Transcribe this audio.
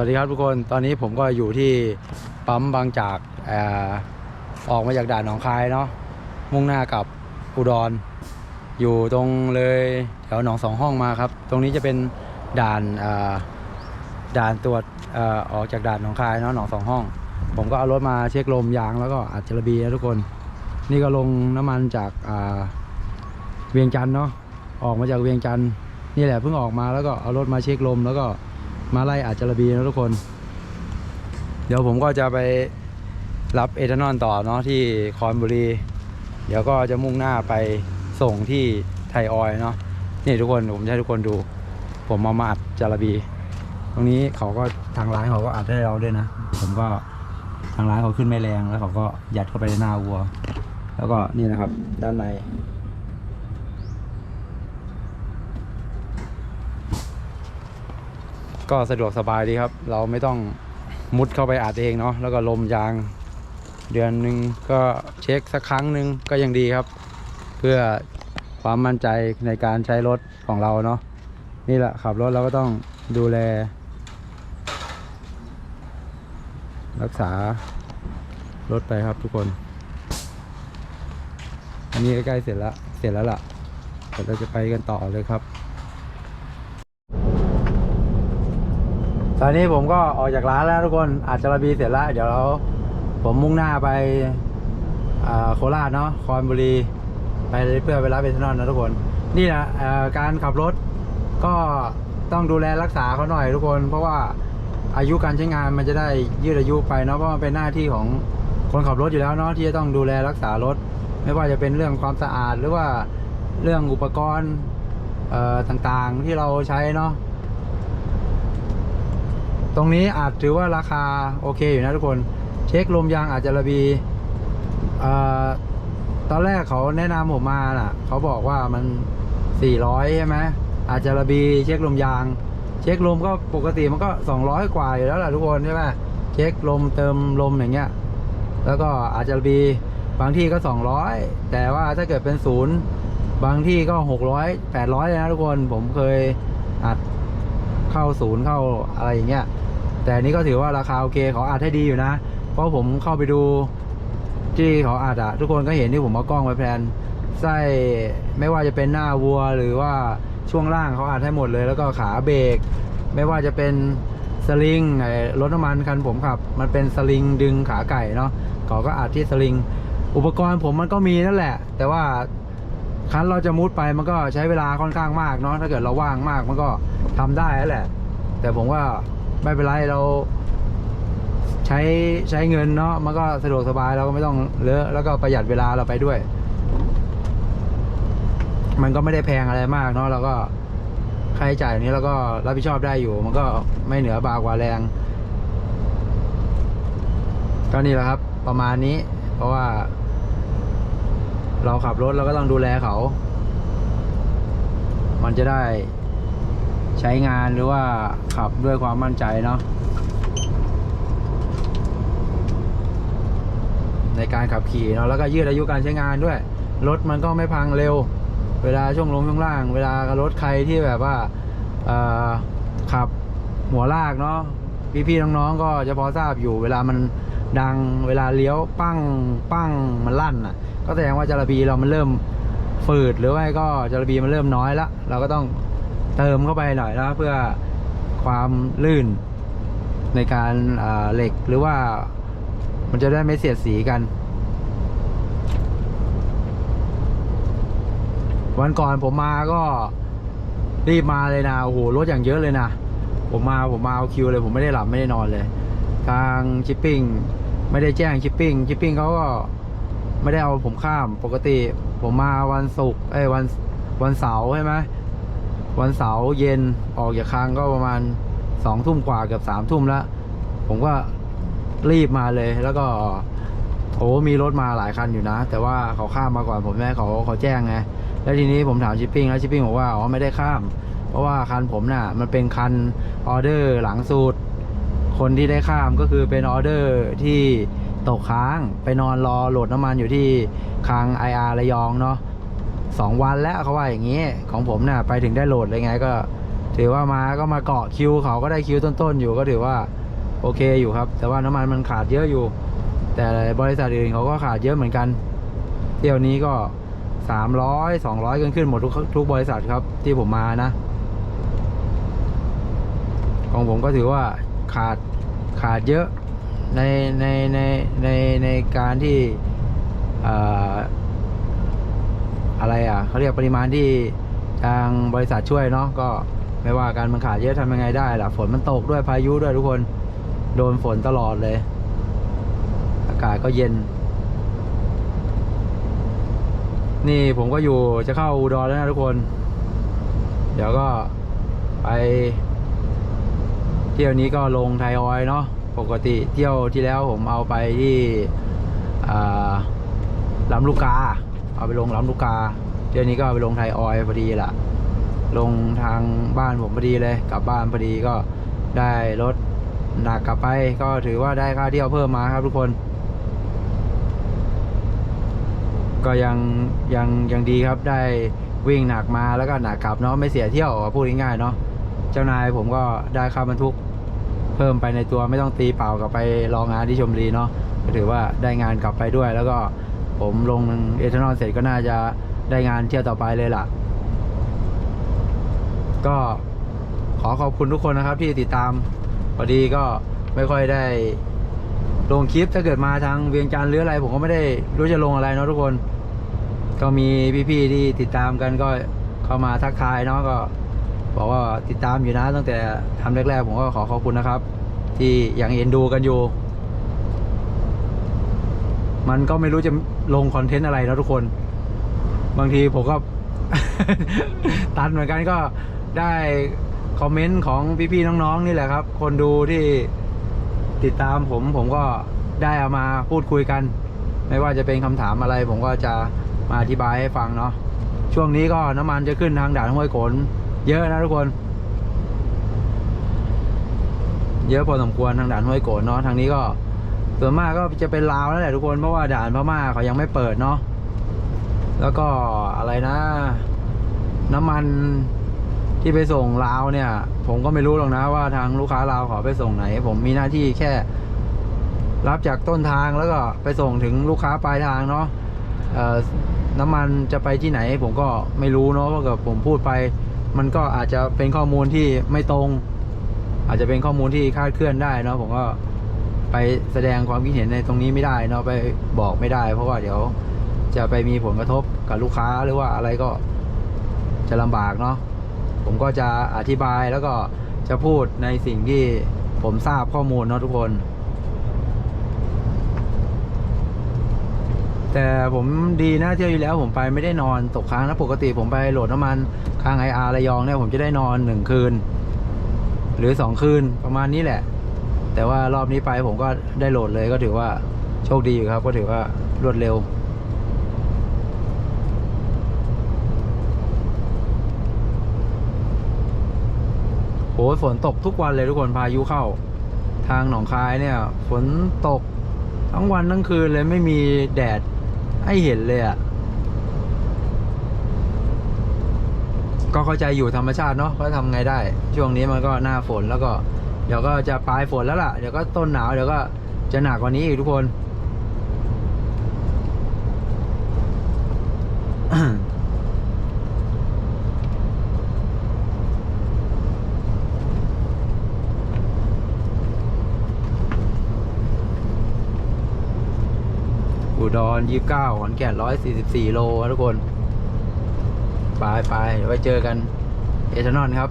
วัสดีครับทุกคนตอนนี้ผมก็อยู่ที่ปั๊มบางจากอออกมาจากด่านหนองคายเนาะมุ่งหน้ากับอุดรอยู่ตรงเลยแถวหนองสองห้องมาครับ ตรงนี้จะเป็นด่านด่านตรวจอออกจากด่านหนองคายเนาะหนองสองห้อง ผมก็เอารถมาเช็คลมยางแล้วก็อัดจระบีนะทุกคน นี่ก็ลงน้ำมันจากาเวียงจันทน์เนาะออกมาจากเวียงจันทน์นี่แหละเพิ่งออกมาแล้วก็เอารถมาเช็คลมแล้วก็ มาไล่อัดจะระบีนะทุกคน เดี๋ยวผมก็จะไปรับเอทานอลต่อเนาะที่คอนบุรี เดี๋ยวก็จะมุ่งหน้าไปส่งที่ไทยออยเนาะนี่ทุกคนผมจะให้ทุกคนดู ผมมามาอัดจาระบี ตรงนี้เขาก็ทางร้านเขาก็อัดให้เราด้วยนะ ผมก็ทางร้านเขาขึ้นไม่แรงแล้วเขาก็ยัดเข้าไปในหน้าวัว แล้วก็นี่นะครับด้านใน ก็สะดวกสบายดีครับ เราไม่ต้องมุดเข้าไปอัดเองเนาะแล้วก็ลมยาง เดือนหนึ่งก็เช็คสักครั้งหนึ่งก็ยังดีครับ เพื่อความมั่นใจในการใช้รถของเราเนาะนี่แหละขับรถเราก็ต้องดูแล รักษารถไปครับทุกคน อันนี้ใกล้ๆเสร็จแล้วเสร็จแล้วล่ะเดี๋ยวเราจะไปกันต่อเลยครับ ตอนนี้ผมก็ออกจากร้านแล้วทุกคนอาจจะระบีเสร็จแล้วเดี๋ยวเราผมมุ่งหน้าไปโคราชเนาะคอนบุรีไปเพื่อไปรับเบทานอลนะทุกคน นี่นะการขับรถก็ต้องดูแลรักษาเขาหน่อยทุกคน เพราะว่าอายุการใช้งานมันจะได้ยืดอายุไปเนาะเพราะมันเป็นหน้าที่ของคนขับรถอยู่แล้วเนาะที่จะต้องดูแลรักษารถ ไม่ว่าจะเป็นเรื่องความสะอาดหรือว่าเรื่องอุปกรณ์ต่างๆที่เราใช้เนาะ ตรงนี้อาจถือว่าราคาโอเคอยู่นะทุกคน เช็คลมยางอาจจะระบีตอนแรกเขาแนะนำผมมาน่ะ เขาบอกว่ามัน 400 ใช่ไหมอาจจะระบีเช็คลมยาง เช็คลมก็ปกติมันก็ 200 กว่าอยู่แล้วแหละทุกคนใช่ไหมเช็คลมเติมลมอย่างเงี้ย แล้วก็อาจจะระบีบางที่ก็ 200 แต่ว่าถ้าเกิดเป็นศูนย์บางที่ก็ 600 800เลยนะทุกคนผมเคยอัดเข้าศูนย์เข้าอะไรอย่างเงี้ย แต่อันนี้ก็ถือว่าราคาโอเคเขาอัดให้ดีอยู่นะ เพราะผมเข้าไปดูที่เขาอัดอะทุกคนก็เห็นที่ผมเอากล้องไปแพนไส้ไม่ว่าจะเป็นหน้าวัวหรือว่าช่วงล่างเขาอัดให้หมดเลย แล้วก็ขาเบรกไม่ว่าจะเป็นสลิงไอ้รถน้ำมันคันผมขับ มันเป็นสลิงดึงขาไก่เนาะเขาก็อัดที่สลิง อุปกรณ์ผมมันก็มีนั่นแหละ แต่ว่าคันเราจะมุดไปมันก็ใช้เวลาค่อนข้างมากเนาะถ้าเกิดเราว่างมากมันก็ทำได้แหละ แต่ผมว่า ไม่เป็นไรเราใช้ใช้เงินเนาะมันก็สะดวกสบายเราก็ไม่ต้องเลอะแล้วก็ประหยัดเวลาเราไปด้วย มันก็ไม่ได้แพงอะไรมากเนาะเราก็ค่าใช้จ่ายนี้เราก็รับผิดชอบได้อยู่ มันก็ไม่เหนือบากว่าแรงก็นี่แหละครับ ประมาณนี้ เพราะว่า เราขับรถเราก็ต้องดูแลเขา มันจะได้ ใช้งานหรือว่าขับด้วยความมั่นใจเนาะในการขับขี่เนาะแล้วก็ยืดอายุการใช้งานด้วย รถมันก็ไม่พังเร็ว เวลาช่วงลงช่วงล่าง เวลารถใครที่แบบว่าขับหัวลากเนาะพี่ๆน้องๆก็จะพอทราบอยู่ เวลามันดังเวลาเลี้ยวปั้งปั้งมันลั่นอะ ก็แสดงว่าจรบีเรามันเริ่มฝืดหรือว่าก็จรบีมันเริ่มน้อยละเราก็ต้อง เติมเข้าไปหน่อยนะเพื่อความลื่นในการเหล็กหรือว่ามันจะได้ไม่เสียดสีกัน วันก่อนผมมาก็รีบมาเลยนะโอ้โหรถอย่างเยอะเลยนะผมมาผมมาเอาคิวเลย ผมไม่ได้หลับไม่ได้นอนเลย ทางชิปปิ้งไม่ได้แจ้งชิปปิ้งชิปปิ้งเขาก็ไม่ได้เอาผมข้ามปกติ ผมมาวันศุกร์เอ้ยวันวันเสาร์ใช่ไหม วันเสาร์เย็นออกจากคางก็ประมาณสองทุ่มกว่าเกือบสามทุ่มแล้ว ผมก็รีบมาเลยแล้วก็โอ้มีรถมาหลายคันอยู่นะ แต่ว่าเขาข้ามมาก่อนผมแม่เขาเขาแจ้งไงแล้วทีนี้ผมถามชิปปิ้งแล้วชิปปิ้งบอกว่าอ๋อไม่ได้ข้าม เพราะว่าคันผมน่ะ มันเป็นคันออเดอร์หลังสุดคนที่ได้ข้ามก็คือเป็นออเดอร์ที่ตกค้างไปนอนรอโหลดน้ำมันอยู่ที่คลังไออาร์ระยองเนาะ สองวันแล้วเขาว่าอย่างนี้ ของผมเนี่ยไปถึงได้โหลดเลยไงก็ ถือว่ามาก็มาเกาะคิวเขาก็ได้คิวต้นๆอยู่ก็ถือว่าโอเคอยู่ครับ แต่ว่าน้ำมันมันขาดเยอะอยู่ แต่บริษัทอื่นเขาก็ขาดเยอะเหมือนกัน เที่ยวนี้ก็สามร้อยสองร้อยกันขึ้นหมดทุกทุกบริษัทครับที่ผมมานะ ของผมก็ถือว่าขาดขาดเยอะในในในในในการที่ อะไรอะเขาเรียกปริมาณที่ทางบริษัทช่วยเนาะก็ไม่ว่าการมันขาดเยอะทำยังไงได้ล่ะฝนมันตกด้วยพายุด้วยทุกคนโดนฝนตลอดเลย อากาศก็เย็น นี่ผมก็อยู่จะเข้าอุดรแล้วนะทุกคน เดี๋ยวก็ไป เที่ยวนี้ก็ลงไทยออยเนาะปกติเที่ยวที่แล้วผมเอาไปที่ลำลูกกา เอาไปลงลำลูกกาเที่ยวนี้ก็เอาไปลงไทยออยพอดีละลงทางบ้านผมพอดีเลย กลับบ้านพอดีก็ได้รถหนักกลับไปก็ถือว่าได้ค่าเที่ยวเพิ่มมาครับทุกคน ก็ยังยังยังดีครับได้วิ่งหนักมาแล้วก็หนักกลับเนาะไม่เสียเที่ยวพูดง่ายๆเนาะเจ้านายผมก็ได้ค่าบรรทุกเพิ่มไปในตัวไม่ต้องตีเปล่ากลับไปรองงานที่ชมรีเนาะก็ถือว่าได้งานกลับไปด้วยแล้วก็ ผมลงเอทานอลเสร็จก็น่าจะได้งานเที่ยวต่อไปเลยล่ะ ก็ขอขอบคุณทุกคนนะครับที่ติดตามพอดีก็ไม่ค่อยได้ลงคลิปถ้าเกิดมาทางเวียงจันทร์หรืออะไร ผมก็ไม่ได้รู้จะลงอะไรเนาะทุกคน ก็มีพี่ๆที่ติดตามกันก็เข้ามาทักทายเนาะก็บอกว่าติดตามอยู่นะตั้งแต่ทำแรกๆผมก็ขอขอบคุณนะครับ ที่ยังเอ็นดูกันอยู่ มันก็ไม่รู้จะลงคอนเทนต์อะไรนะทุกคน บางทีผมก็ ตัดเหมือนกันก็ได้คอมเมนต์ของพี่ๆน้องๆนี่แหละครับ คนดูที่ติดตามผมผมก็ได้เอามาพูดคุยกัน ไม่ว่าจะเป็นคำถามอะไร ผมก็จะมาอธิบายให้ฟังเนาะช่วงนี้ก็น้ำมันจะขึ้นทางด่านห้วยโขนเยอะนะทุกคน เยอะพอสมควรทางด่านห้วยโขนเนาะทางนี้ก็ ส่วนมากก็จะเป็นลาวนั่นแหละทุกคนเพราะว่าด่านพม่าเขายังไม่เปิดเนาะแล้วก็อะไรนะ น้ำมันที่ไปส่งลาวเนี่ย ผมก็ไม่รู้หรอกนะว่าทางลูกค้าลาวเขาไปส่งไหน ผมมีหน้าที่แค่ รับจากต้นทางแล้วก็ไปส่งถึงลูกค้าปลายทางเนาะน้ำมันจะไปที่ไหน ผมก็ไม่รู้เนาะเพราะกับผมพูดไป มันก็อาจจะเป็นข้อมูลที่ไม่ตรง อาจจะเป็นข้อมูลที่คาดเคลื่อนได้เนาะผมก็ ไปแสดงความคิดเห็นในตรงนี้ไม่ได้เนาะไปบอกไม่ได้ เพราะว่าเดี๋ยวจะไปมีผลกระทบกับลูกค้าหรือว่าอะไรก็จะลำบากเนาะผมก็จะอธิบายแล้วก็จะพูดในสิ่งที่ผมทราบข้อมูลเนาะทุกคน แต่ผมดีนะเที่ยวที่แล้วผมไปไม่ได้นอนตกค้างนะปกติผมไปโหลดน้ำมันค้างไออาร์ระยองเนี่ยผมจะได้นอนหนึ่งคืน หรือสองคืนประมาณนี้แหละ แต่ว่ารอบนี้ไปผมก็ได้โหลดเลยก็ถือว่าโชคดีอยู่ครับ ก็ถือว่ารวดเร็วโหฝนตกทุกวันเลยทุกคนพายุเข้า ทางหนองคายเนี่ยฝนตกทั้งวันทั้งคืนเลยไม่มีแดดให้เห็นเลยอะ่ะก็เข้าใจอยู่ธรรมชาติเนาะก็ทำไงได้ ช่วงนี้มันก็หน้าฝนแล้วก็ เดี๋ยวก็จะปลายฝนแล้วล่ะ เดี๋ยวก็ต้นหนาวเดี๋ยวก็จะหนักกว่านี้อีกทุกคน อุดรยี่สิบเก้าขอนแก่นร้อยสี่สิบสี่โลครับทุกคน ไปไปเดี๋ยวไปเจอกัน เอทานอลครับ